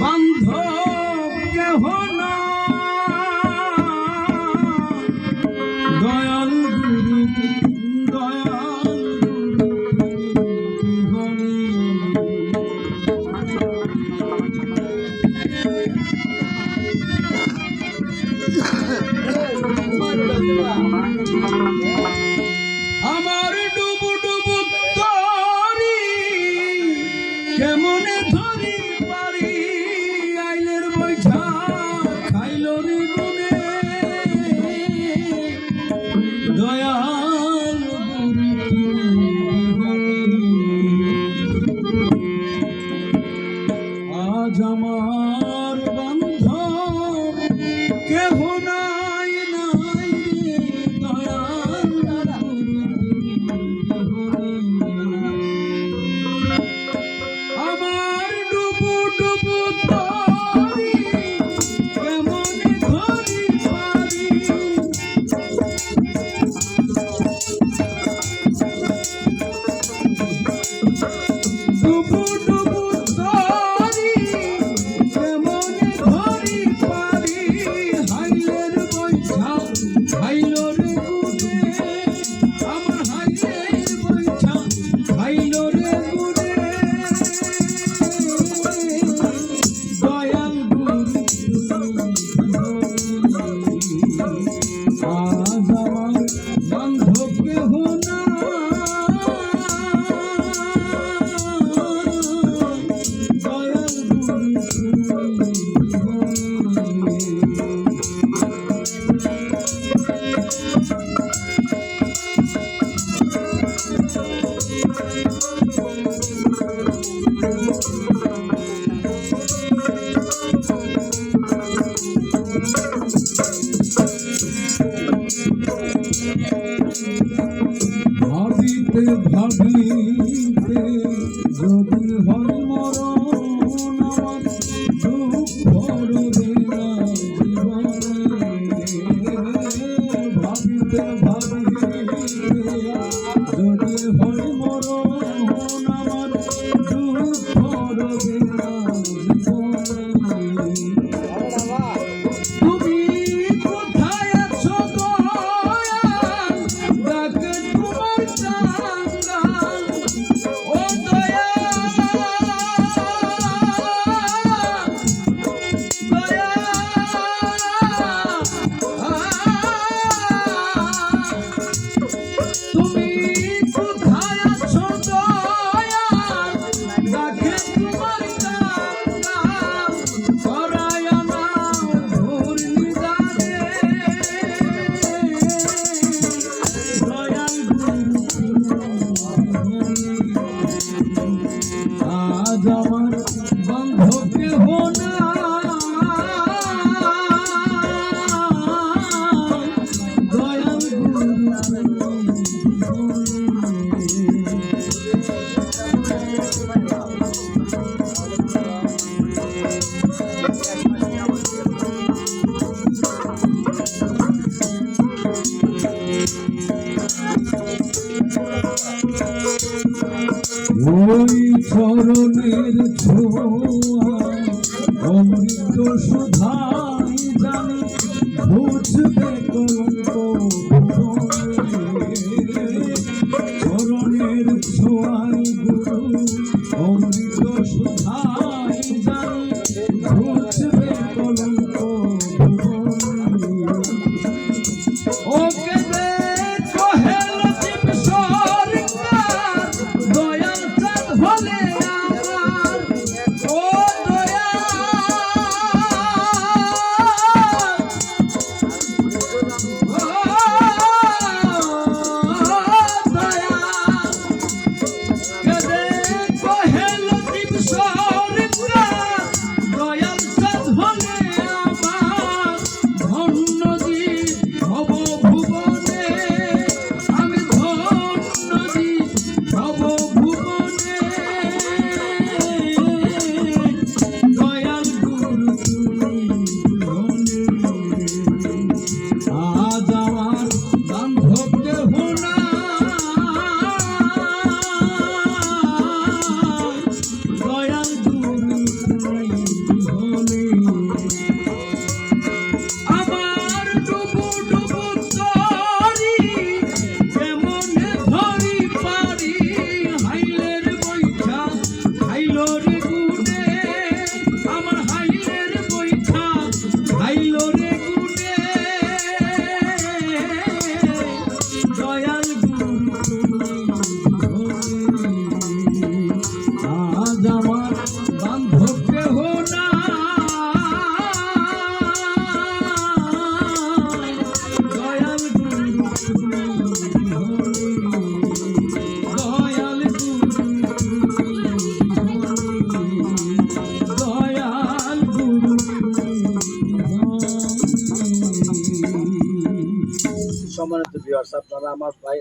বান্ধব কেহ দয়াল আজ আমার বন্ধ কেহ না Oh. ভাবিতে যদি হয় মরণ দুঃখ ভরবে না জীবনে। ভাবিতে ভাবিতে যদি অমৃত সুধাই জানি বুঝতে চরণের ছোয়াই গুরু অমৃত ভিউয়ার্স আপনারা আমার ভাই